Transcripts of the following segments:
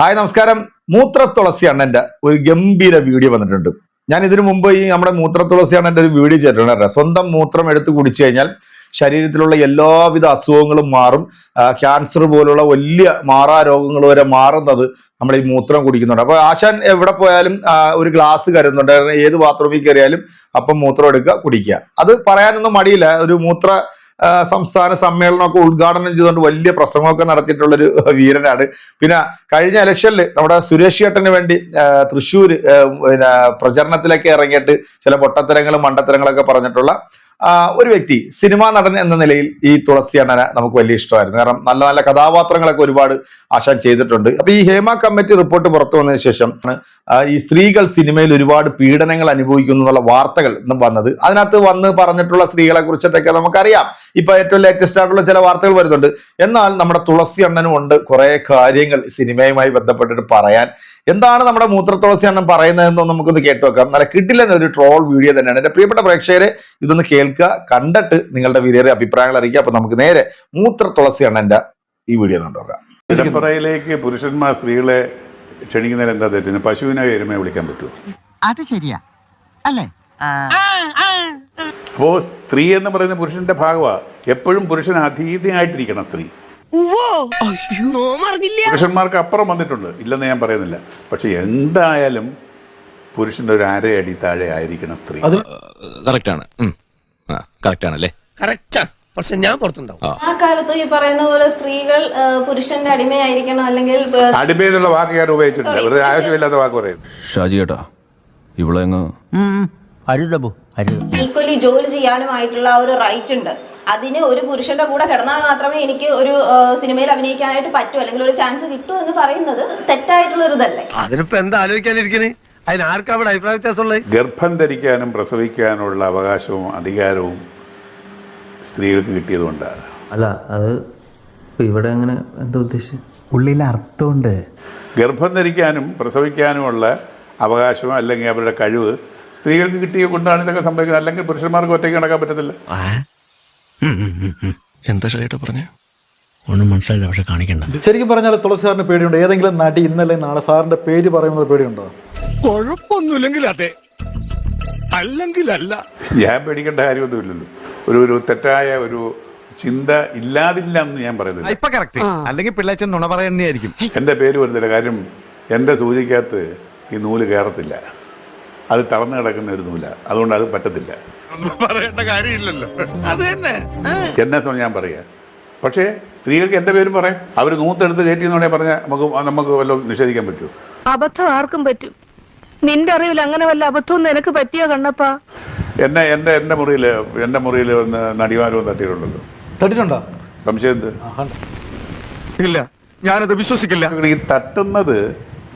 Hi നമസ്കാരം. മൂത്ര തുളസി അണ്ണന്റെ ഒരു ഗംഭീര വീഡിയോ വന്നിട്ടുണ്ട്. ഞാൻ ഇതിനു മുമ്പ് ഈ നമ്മുടെ മൂത്ര തുളസി അണ്ണന്റെ ഒരു വീഡിയോ ചെയ്തിട്ടുണ്ട് സ്വന്തം മൂത്രം എടുത്ത് കുടിച്ചു കഴിഞ്ഞാൽ ശരീരത്തിലുള്ള എല്ലാവിധ അസുഖങ്ങളും മാറും. ക്യാൻസർ പോലുള്ള വലിയ മാറാ രോഗങ്ങൾ വരെ മാറുന്നത് നമ്മൾ ഈ മൂത്രം കുടിക്കുന്നുണ്ട്. അപ്പൊ ആശാൻ എവിടെ പോയാലും ഒരു ഗ്ലാസ് കരുതുന്നുണ്ട്. ഏത് ബാത്റൂമിൽ കയറിയാലും അപ്പം മൂത്രം എടുക്കുക കുടിക്കുക. അത് പറയാനൊന്നും മടിയില്ല. ഒരു മൂത്ര സംസ്ഥാന സമ്മേളനമൊക്കെ ഉദ്ഘാടനം ചെയ്തുകൊണ്ട് വലിയ പ്രസംഗമൊക്കെ നടത്തിയിട്ടുള്ളൊരു വീരനാണ്. പിന്നെ കഴിഞ്ഞ ഇലക്ഷനിൽ നമ്മുടെ സുരേഷ് ചേട്ടന് വേണ്ടി തൃശ്ശൂർ പിന്നെ പ്രചരണത്തിലൊക്കെ ഇറങ്ങിയിട്ട് ചില പൊട്ടത്തരങ്ങളും മണ്ടത്തരങ്ങളൊക്കെ പറഞ്ഞിട്ടുള്ള ഒരു വ്യക്തി സിനിമാ നടൻ എന്ന നിലയിൽ ഈ തുളസി അണ്ണനെ നമുക്ക് വലിയ ഇഷ്ടമായിരുന്നു. കാരണം നല്ല നല്ല കഥാപാത്രങ്ങളൊക്കെ ഒരുപാട് ആശാൻ ചെയ്തിട്ടുണ്ട്. അപ്പൊ ഈ ഹേമ കമ്മിറ്റി റിപ്പോർട്ട് പുറത്തു വന്നതിന് ശേഷം ഈ സ്ത്രീകൾ സിനിമയിൽ ഒരുപാട് പീഡനങ്ങൾ അനുഭവിക്കുന്നു എന്നുള്ള വാർത്തകൾ വന്നത്. അതിനകത്ത് വന്ന് പറഞ്ഞിട്ടുള്ള സ്ത്രീകളെ കുറിച്ചിട്ടൊക്കെ നമുക്കറിയാം. ഇപ്പൊ ഏറ്റവും ലേറ്റസ്റ്റ് ആയിട്ടുള്ള ചില വാർത്തകൾ വരുന്നുണ്ട്. എന്നാൽ നമ്മുടെ തുളസി അണ്ണനും ഉണ്ട്. കുറെ കാര്യങ്ങൾ സിനിമയുമായി ബന്ധപ്പെട്ടിട്ട് പറയാൻ. എന്താണ് നമ്മുടെ മൂത്ര തുളസി അണ്ണൻ പറയുന്നതെന്ന് നമുക്കൊന്ന് കേട്ടു വെക്കാം നല്ല കിട്ടില്ലെന്ന ഒരു ട്രോൾ വീഡിയോ തന്നെയാണ്. എന്റെ പ്രിയപ്പെട്ട പ്രേക്ഷകരെ ഇതൊന്ന് കേൾക്കുക കണ്ടിട്ട് നിങ്ങളുടെ വിലയേറിയ അഭിപ്രായങ്ങൾ അറിയിക്കുക. അപ്പൊ നമുക്ക് നേരെ മൂത്ര തുളസി അണ്ണന്റെ ഈ വീഡിയോ കണ്ടുനോക്കാം. പുരുഷന്മാർ സ്ത്രീകളെ ക്ഷണിക്കുന്നതിന് എന്താ തെറ്റിന്? പശുവിനെ എരുമയെ വിളിക്കാൻ പറ്റുമോ അത് ശരിയാ. അല്ലേ? അപ്പോൾ സ്ത്രീ എന്ന് പറയുന്ന പുരുഷന്റെ ഭാഗമാണ് എപ്പോഴും പുരുഷൻ അതീതയായിട്ടിരിക്കണം സ്ത്രീ. പുരുഷന്മാർക്ക് അപ്പുറം വന്നിട്ടുണ്ട്. ഇല്ലെന്ന് ഞാൻ പറയുന്നില്ല. പക്ഷെ എന്തായാലും പുരുഷന്റെ ഒരു അരയടി താഴെ ആയിരിക്കണം സ്ത്രീ. കറക്റ്റാണ്. കറക്റ്റാണല്ലേ? കറക്റ്റാ. പക്ഷെ ഞാൻ പുറത്തുണ്ടാവും. ആ. കാലത്ത് ഈ പറയുന്ന പോലെ സ്ത്രീകൾ പുരുഷന്റെ അടിമയായിരിക്കണം അല്ലെങ്കിൽ അടിമ എന്നുള്ള വാക്ക് ഞാൻ ഉപയോഗിച്ചിട്ടുണ്ട്. വെറുതെ ആവശ്യമില്ലാത്ത വാക്ക് പറയുന്നു. ഷാജി ഏട്ടാ ഇവിടെ അരുതബു അരുത് ഈക്വലി ജോലി ചെയ്യാനുമായിട്ടുള്ള ആ ഒരു റൈറ്റ് ഉണ്ട്. അതിന് ഒരു പുരുഷന്റെ കൂടെ കിടന്നാൽ മാത്രമേ എനിക്ക് ഒരു സിനിമയിൽ അഭിനയിക്കാനായിട്ട് പറ്റൂ അല്ലെങ്കിൽ ഒരു ചാൻസ് കിട്ടൂ എന്ന് പറയുന്നത് തെറ്റായിട്ടുള്ള ഒരു ഇതല്ലേ. അതിനിപ്പോ എന്താ ആലോചിക്കാനിരിക്കണേ? അതിന് ആർക്കാ അവിടെ അഭിപ്രായ വ്യത്യാസമുള്ളത്? ഗർഭം ധരിക്കാനും പ്രസവിക്കാനുള്ള അവകാശവും അധികാരവും സ്ത്രീകൾക്ക് കിട്ടിയതുകൊണ്ടാണ് അല്ല അത് ഇവിടെ അങ്ങനെ എന്താ ഉദ്ദേശം ഉള്ളിൽ അർത്ഥമുണ്ട്. ഗർഭം ധരിക്കാനും പ്രസവിക്കാനുമുള്ള അവകാശവും അല്ലെങ്കിൽ അവരുടെ കഴിവ് സ്ത്രീകൾക്ക് കിട്ടിയ കൊണ്ടാണ് ഇതൊക്കെ സംഭവിക്കുന്നത്. അല്ലെങ്കിൽ പുരുഷന്മാർക്ക് ഒറ്റയ്ക്ക് നടക്കാൻ പറ്റത്തില്ല. എന്താ ശരിയായിട്ട് പറഞ്ഞു? ഒന്നും മനസ്സിലായില്ല പക്ഷെ കാണിക്കണ്ട. ശരിക്കും പറഞ്ഞാൽ തുളസി സാറിന് പേടിയുണ്ട്? ഏതെങ്കിലും നടി ഇന്നലെ നാളെ സാറിന്റെ പേര് പറയുന്നത് പേടിയുണ്ടോ? കുഴപ്പമൊന്നുമില്ലെങ്കിൽ അതെ അല്ലെങ്കിൽ അല്ല ഞാൻ പേടിക്കേണ്ട കാര്യമൊന്നുമില്ലല്ലോ. ഒരു ഒരു തെറ്റായ ഒരു ചിന്ത ഇല്ലാതില്ല എന്ന് ഞാൻ പറയുന്നത് ഇപ്പൊ കറക്റ്റ് അല്ലെങ്കിൽ പിള്ളേച്ചൻ നുണ പറയുന്നതായിരിക്കും. എന്റെ പേര് വരുന്നില്ല. കാര്യം എന്റെ സൂചിക്കകത്ത് ഈ നൂൽ കയറത്തില്ല. അത് തളർന്നു കിടക്കുന്ന ഒരു നൂല. അതുകൊണ്ട് അത് പറ്റത്തില്ല. പറയേണ്ട കാര്യമില്ലല്ലോ. അത് തന്നെ. എന്നെ സംബന്ധിച്ച് ഞാൻ പറയാ. പക്ഷേ സ്ത്രീകൾക്ക് എന്റെ പേരും പറയാം. അവർ നൂത്തെടുത്ത് കയറ്റി എന്ന് വേണേൽ പറഞ്ഞാൽ നമുക്ക് നമുക്ക് വല്ലതും നിഷേധിക്കാൻ പറ്റൂ? അബദ്ധം ആർക്കും പറ്റും. നിന്റെ അറിവിൽ അങ്ങനെ വല്ല അബദ്ധവും നിനക്ക് പറ്റിയോ കണ്ണപ്പാ? എന്നെ എന്റെ എന്റെ മുറിയിൽ എന്റെ മുറിയിൽ വന്ന് നടിമാരും തട്ടിയിട്ടുണ്ടല്ലോ. തട്ടിട്ടുണ്ടോ? സംശയം എന്ത്? ഇല്ല ഞാനത് വിശ്വസിക്കില്ല. ഈ തട്ടുന്നത്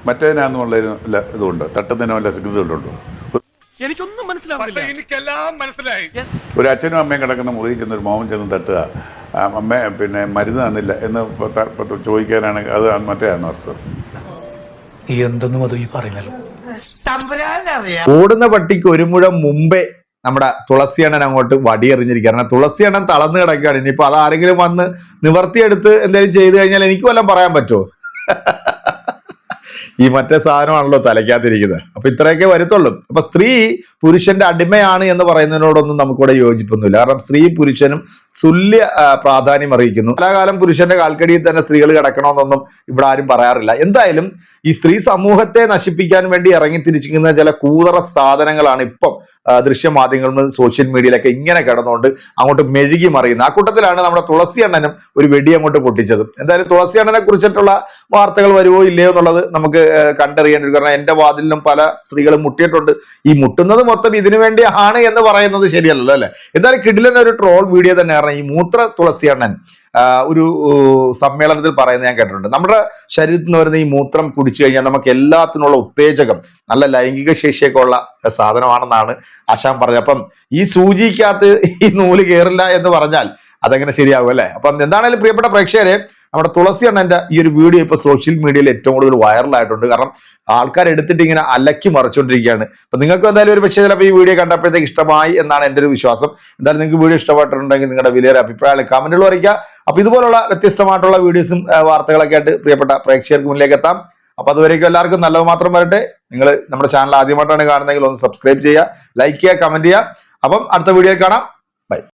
മറ്റേതിനാന്നുള്ള ഇതുണ്ട്. തട്ടുന്നതിനോ വല്ല സിഗ്നലുണ്ടോ എനിക്കൊന്നും മനസ്സിലാവില്ല. എനിക്കെല്ലാം മനസ്സിലായി. ഒരു അച്ഛനും അമ്മയും കിടക്കുന്ന മുറിയിൽ ചെന്ന് ഒരു മോമൻ ചെന്ന് തട്ടുക. ആ, അമ്മ പിന്നെ മരുന്ന് തന്നില്ല എന്ന് ചോദിക്കാനാണ് അത് മറ്റേ ആണെന്ന് അർത്ഥം ഈ എന്തെന്നും അത് ഈ പറയുന്നല്ലോ. ഓടുന്ന പട്ടിക്ക് ഒരു മുഴം മുമ്പേ നമ്മുടെ തുളസി തുളസിയണ്ണൻ അങ്ങോട്ട് വടിയെറിഞ്ഞിരിക്കുക തുളസി തുളസിയണ്ണൻ തളർന്നു കിടക്കുകയാണ്. ഇനിയിപ്പോൾ അത് ആരെങ്കിലും വന്ന് നിവർത്തിയെടുത്ത് എന്തെങ്കിലും ചെയ്തു കഴിഞ്ഞാൽ എനിക്ക് വല്ലതും പറയാൻ പറ്റുമോ? ഈ മറ്റേ സാധനമാണല്ലോ തലയ്ക്കാത്തിരിക്കുന്നത്. അപ്പൊ ഇത്രയൊക്കെ വരുത്തുള്ളൂ. അപ്പൊ സ്ത്രീ പുരുഷന്റെ അടിമയാണ് എന്ന് പറയുന്നതിനോടൊന്നും നമുക്കിവിടെ യോജിപ്പൊന്നുമില്ല. കാരണം സ്ത്രീ പുരുഷനും തുല്യ പ്രാധാന്യം അറിയിക്കുന്നു കലാകാലം പുരുഷന്റെ കാൽക്കടിയിൽ തന്നെ സ്ത്രീകൾ കിടക്കണമെന്നൊന്നും ഇവിടെ ആരും പറയാറില്ല. എന്തായാലും ഈ സ്ത്രീ സമൂഹത്തെ നശിപ്പിക്കാൻ വേണ്ടി ഇറങ്ങി തിരിച്ചിരിക്കുന്ന ചില കൂതറ സാധനങ്ങളാണ് ഇപ്പം ദൃശ്യമാധ്യമങ്ങളിൽ സോഷ്യൽ മീഡിയയിലൊക്കെ ഇങ്ങനെ കിടന്നുകൊണ്ട് അങ്ങോട്ട് മെഴുകി മറിയുന്നത്. ആ കൂട്ടത്തിലാണ് നമ്മുടെ തുളസി അണ്ണനും ഒരു വെടി അങ്ങോട്ട് പൊട്ടിച്ചത്. എന്തായാലും തുളസി അണ്ണനെ കുറിച്ചിട്ടുള്ള വാർത്തകൾ വരുമോ ഇല്ലയോ എന്നുള്ളത് നമുക്ക് കണ്ടറിയാൻ ഒരു കാരണം എന്റെ വാതിലിലും പല സ്ത്രീകളും മുട്ടിയിട്ടുണ്ട്. ഈ മുട്ടുന്നത് മൊത്തം ഇതിനു വേണ്ടി ആണ് എന്ന് പറയുന്നത് ശരിയല്ലല്ലോ അല്ലേ? എന്തായാലും കിടിലൻ ഒരു ട്രോൾ വീഡിയോ തന്നെ കാരണം ഈ മൂത്ര തുളസി അണ്ണൻ ഒരു സമ്മേളനത്തിൽ പറയുന്നത് ഞാൻ കേട്ടിട്ടുണ്ട്. നമ്മുടെ ശരീരത്തിൽ നിന്ന് വരുന്ന ഈ മൂത്രം കുടിച്ചു കഴിഞ്ഞാൽ നമുക്ക് എല്ലാത്തിനുള്ള ഉത്തേജകം നല്ല ലൈംഗിക ശേഷിയൊക്കെ ഉള്ള സാധനമാണെന്നാണ് ആശാൻ പറഞ്ഞത്. അപ്പം ഈ സൂചിക്കകത്ത് ഈ നൂൽ കയറില്ല എന്ന് പറഞ്ഞാൽ അതെങ്ങനെ ശരിയാകും അല്ലേ? അപ്പം എന്താണെങ്കിലും പ്രിയപ്പെട്ട പ്രേക്ഷകരെ നമ്മുടെ തുളസി അണ്ണന്റെ ഈ ഒരു വീഡിയോ ഇപ്പൊ സോഷ്യൽ മീഡിയയിൽ ഏറ്റവും കൂടുതൽ വൈറലായിട്ടുണ്ട് കാരണം ആൾക്കാർ എടുത്തിട്ട് ഇങ്ങനെ അലക്കി മറിച്ചുകൊണ്ടിരിക്കുകയാണ്. അപ്പൊ നിങ്ങൾക്ക് എന്തായാലും ഒരു പക്ഷേ ചിലപ്പോൾ ഈ വീഡിയോ കണ്ടപ്പോഴത്തേക്ക് ഇഷ്ടമായി എന്നാണ് എന്റെ ഒരു വിശ്വാസം. എന്തായാലും നിങ്ങൾക്ക് വീഡിയോ ഇഷ്ടപ്പെട്ടിട്ടുണ്ടെങ്കിൽ നിങ്ങളുടെ വിലയേറെ അഭിപ്രായങ്ങൾ കമന്റുകൾ അറിയിക്കുക. അപ്പൊ ഇതുപോലുള്ള വ്യത്യസ്തമായിട്ടുള്ള വീഡിയോസും വാർത്തകളൊക്കെ ആയിട്ട് പ്രിയപ്പെട്ട പ്രേക്ഷകർക്ക് മുന്നിലേക്ക് എത്താം. അപ്പൊ അതുവരേക്കും എല്ലാവർക്കും നല്ലത് മാത്രം വരട്ടെ. നിങ്ങൾ നമ്മുടെ ചാനൽ ആദ്യമായിട്ടാണ് കാണുന്നതെങ്കിൽ ഒന്ന് സബ്സ്ക്രൈബ് ചെയ്യുക ലൈക്ക് ചെയ്യുക കമന്റ് ചെയ്യുക. അപ്പം അടുത്ത വീഡിയോ കാണാം.